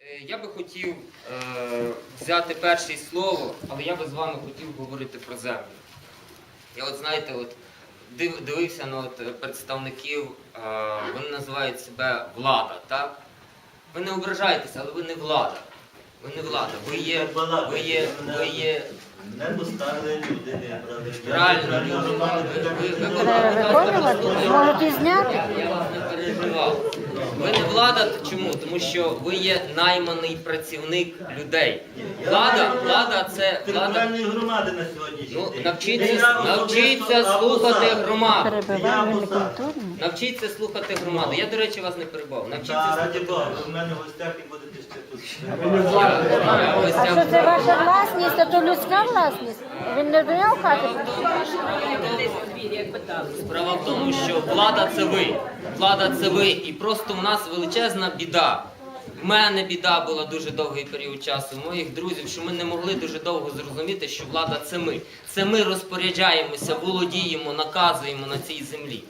Е, Я би хотів е, взяти перше слово, але я би з вами хотів говорити про землю. Я от знаєте, от див, дивився на от, представників, е, вони називають себе влада, так? Ви не ображаєтеся, але ви не влада. Ви не влада. Ви є, ви є, ви є Не поставили люди неправильно. Правильно. Ви- ви- ви- Треба виконувати, можуть і зняти. Я вас не переживав. Ви не влада чому? Тому що ви є найманий працівник людей. Влада, влада це влада. Територіальної громади на сьогоднішній Ну день. навчіться, я навчіться слухати посада. громаду. Навчіться слухати громаду. Я, до речі, вас не перебав. Навчіться раді слухати. Бога, ви в мене в гостях і будете А що це ваша власність, а то людська власність? Він не до нього хати. Справа в тому, що влада це ви. Влада це ви. І просто в нас величезна біда. В мене біда була дуже довгий період часу, у моїх друзів, що ми не могли дуже довго зрозуміти, що влада це ми. Це ми розпоряджаємося, володіємо, наказуємо на цій землі.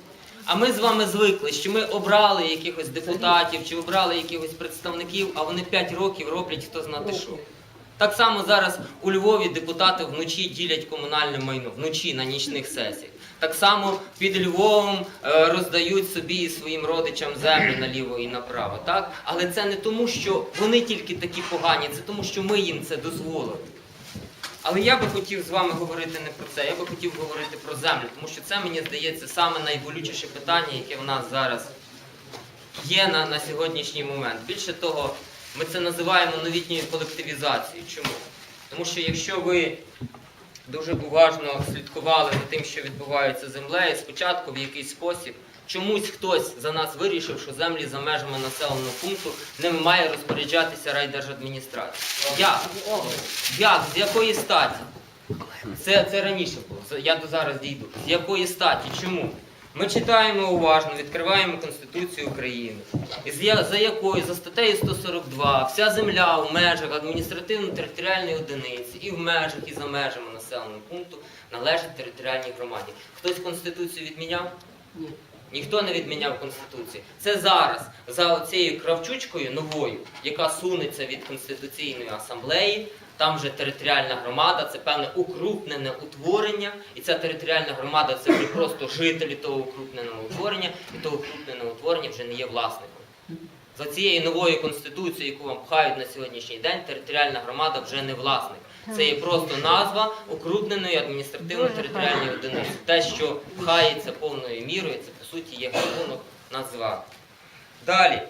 А ми з вами звикли, що ми обрали якихось депутатів чи обрали якихось представників, а вони 5 років роблять хто знати що. Так само зараз у Львові депутати вночі ділять комунальне майно, вночі на нічних сесіях. Так само під Львовом е, роздають собі і своїм родичам землю наліво і направо. Так? Але це не тому, що вони тільки такі погані, це тому, що ми їм це дозволили. Але я би хотів з вами говорити не про це, я би хотів говорити про землю, тому що це, мені здається, саме найболючіше питання, яке в нас зараз є на, на сьогоднішній момент. Більше того, ми це називаємо новітньою колективізацією. Чому? Тому що якщо ви дуже уважно слідкували за тим, що відбувається землею, спочатку в якийсь спосіб чомусь хтось за нас вирішив, що землі за межами населеного пункту ними має розпоряджатися райдержадміністрація. Як? Як? З якої статі? Це, це раніше було. Я до зараз дійду. З якої статі? Чому? Ми читаємо уважно, відкриваємо Конституцію України. За якою? За статтею 142 вся земля в межах адміністративно-територіальної одиниці і в межах, і за межами населеного пункту належить територіальній громаді. Хтось Конституцію відміняв? Ні. Ніхто не відміняв Конституцію. Це зараз за цією кравчучкою новою, яка сунеться від Конституційної асамблеї. Там вже територіальна громада, це певне укрупнене утворення, і ця територіальна громада це вже просто жителі того укрупненого утворення, і того укрупненого утворення вже не є власником. За цією новою конституцією, яку вам пхають на сьогоднішній день, територіальна громада вже не власник. Це є просто назва укрупненої адміністративно-територіальної одиниці. Те, що пхається повною мірою, це по суті є рахунок назвати. Далі.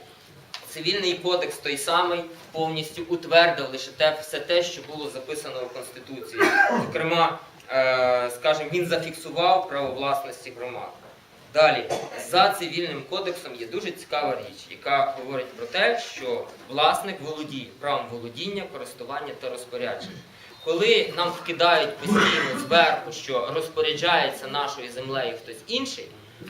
Цивільний кодекс той самий повністю утвердив лише те, все те, що було записано в Конституції. Зокрема, е, скажімо, він зафіксував право власності громад. Далі, за цивільним кодексом є дуже цікава річ, яка говорить про те, що власник володіє правом володіння, користування та розпорядження. Коли нам вкидають постійно зверху, що розпоряджається нашою землею хтось інший,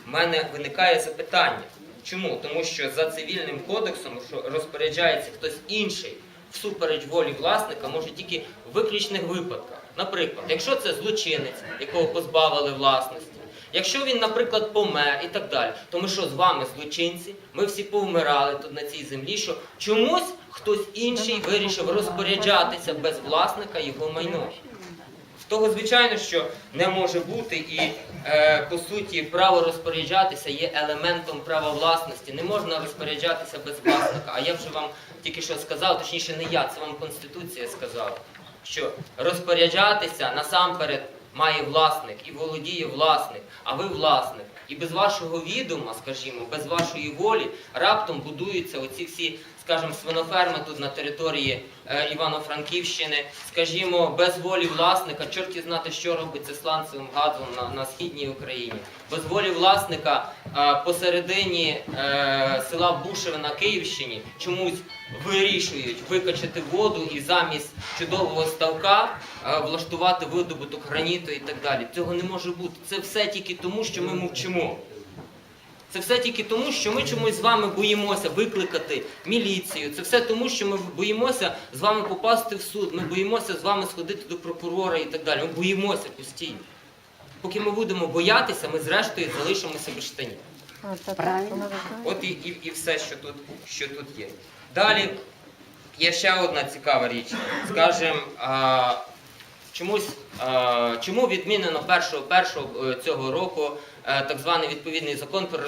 в мене виникає запитання. Чому? Тому що за цивільним кодексом, що розпоряджається хтось інший всупереч волі власника, може тільки в виключних випадках. Наприклад, якщо це злочинець, якого позбавили власності, якщо він, наприклад, помер і так далі, то ми що з вами злочинці? Ми всі повмирали тут на цій землі, що чомусь хтось інший вирішив розпоряджатися без власника його майном. Того, звичайно, що не може бути, і е, по суті право розпоряджатися є елементом права власності. Не можна розпоряджатися без власника. А я вже вам тільки що сказав, точніше, не я, це вам Конституція сказала, що розпоряджатися насамперед має власник і володіє власник, а ви власник. І без вашого відома, скажімо, без вашої волі раптом будуються оці всі, скажімо, свиноферми тут на території е, Івано-Франківщини, скажімо, без волі власника, чорті знати, що робиться з сланцевим газом на, на східній Україні, без волі власника е, посередині е, села Бушеве на Київщині чомусь вирішують викачати воду і замість чудового ставка влаштувати видобуток граніту і так далі. Цього не може бути. Це все тільки тому, що ми мовчимо. Це все тільки тому, що ми чомусь з вами боїмося викликати міліцію. Це все тому, що ми боїмося з вами попасти в суд. Ми боїмося з вами сходити до прокурора і так далі. Ми боїмося постійно. Поки ми будемо боятися, ми зрештою залишимося без штанів. Правильно. От і, і, і все, що тут, що тут є. Далі, є ще одна цікава річ. Скажем, а, чомусь, а, чому відмінено 1.1 цього року е, так званий відповідний закон про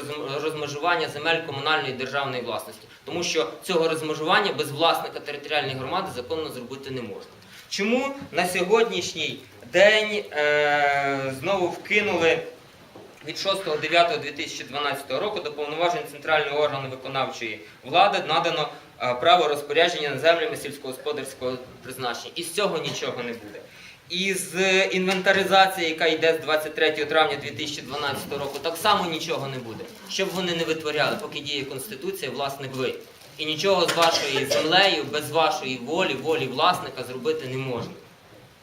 розмежування земель комунальної державної власності? Тому що цього розмежування без власника територіальної громади законно зробити не можна. Чому на сьогоднішній день е, знову вкинули від 6.9.2012 року до повноважень центрального органу виконавчої влади надано е, право розпорядження землями сільськогосподарського призначення. І з цього нічого не буде. Із інвентаризації, яка йде з 23 травня 2012 року, так само нічого не буде. Щоб вони не витворяли, поки діє Конституція, власник ви. І нічого з вашою землею, без вашої волі, волі власника зробити не можна.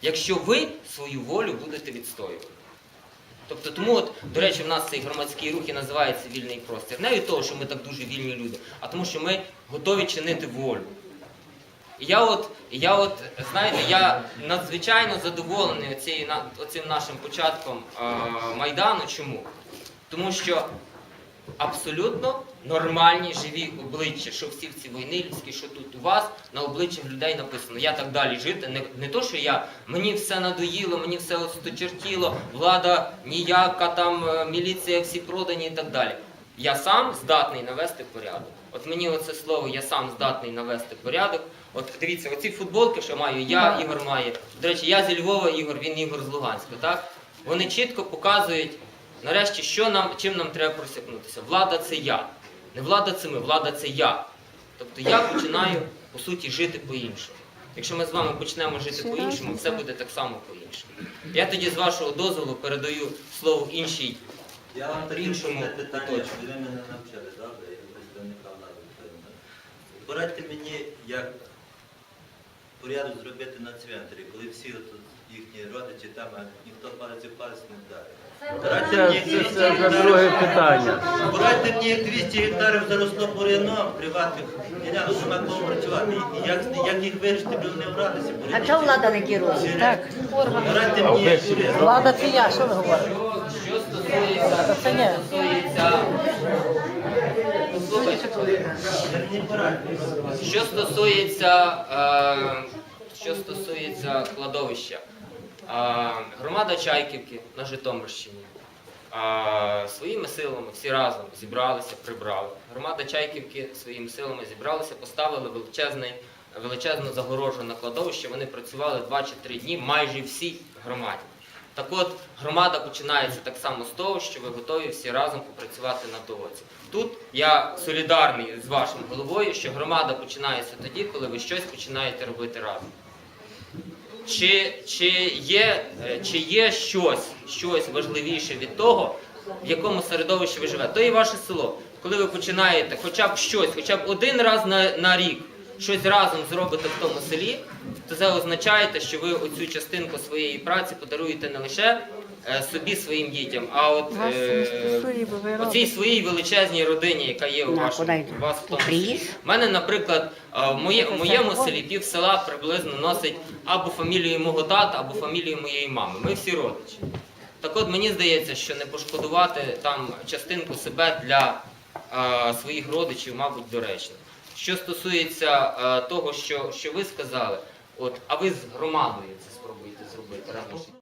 Якщо ви свою волю будете відстоювати. Тобто тому, от, до речі, в нас цей громадський рух і називається вільний простір. Не від того, що ми так дуже вільні люди, а тому, що ми готові чинити волю. Я от, я от, знаєте, я надзвичайно задоволений оцією, оцим нашим початком е, Майдану. Чому? Тому що абсолютно нормальні живі обличчя, що всі в цій війни людські, що тут у вас на обличчях людей написано. Я так далі жити. Не, не то, що я мені все надоїло, мені все осточертіло, влада ніяка, там е, міліція всі продані і так далі. Я сам здатний навести порядок. От мені оце слово я сам здатний навести порядок. От дивіться, оці футболки, що маю я, Ігор має. До речі, я зі Львова, Ігор, він Ігор з Луганська, так? Вони чітко показують, нарешті, що нам, чим нам треба просякнутися. Влада це я. Не влада це ми, влада це я. Тобто я починаю, по суті, жити по-іншому. Якщо ми з вами почнемо жити по-іншому, все буде так само по-іншому. Я тоді, з вашого дозволу, передаю слово іншій. Я вам таке Іншому питання, ви мене навчили, добре, як представника влади. Порадьте мені, як порядок зробити на цвинтарі, коли всі тут їхні родичі там, а ніхто палець в палець не вдарить. Порадьте Це, мені, це, це вже друге питання. Порадьте мені, як 200 гектарів заросло буряном, приватних ділянок, нема кого працювати. І як, як їх вирішити, щоб вони вбралися? А чого влада не керує? Так, Порадьте мені, як влада це я, що ви говорите? Що стосується, Це ні. стосується. Що стосується, е, що стосується кладовища, е, громада Чайківки на Житомирщині е, своїми силами всі разом зібралися, прибрали. Громада Чайківки своїми силами зібралися, поставили величезний, величезну загорожу на кладовище. Вони працювали 2 чи 3 дні майже всій громаді. Так от громада починається так само з того, що ви готові всі разом попрацювати на доводці. Тут я солідарний з вашим головою, що громада починається тоді, коли ви щось починаєте робити разом. Чи, чи, є, е, чи є щось, щось важливіше від того, в якому середовищі ви живете? То і ваше село. Коли ви починаєте хоча б щось, хоча б один раз на, на рік щось разом зробите в тому селі, то це означає, що ви оцю частинку своєї праці подаруєте не лише е, собі, своїм дітям, а от Вас ви оцій своїй величезній родині, яка є у йду? у вас в тому селі. У мене, наприклад, е, в моє- в моєму селі пів села приблизно носить або фамілію мого тата, або фамілію моєї мами. Ми всі родичі. Так от мені здається, що не пошкодувати там частинку себе для е, своїх родичів, мабуть, доречно. Що стосується е, того, що, що ви сказали, от, а ви з громадою це спробуєте зробити разом.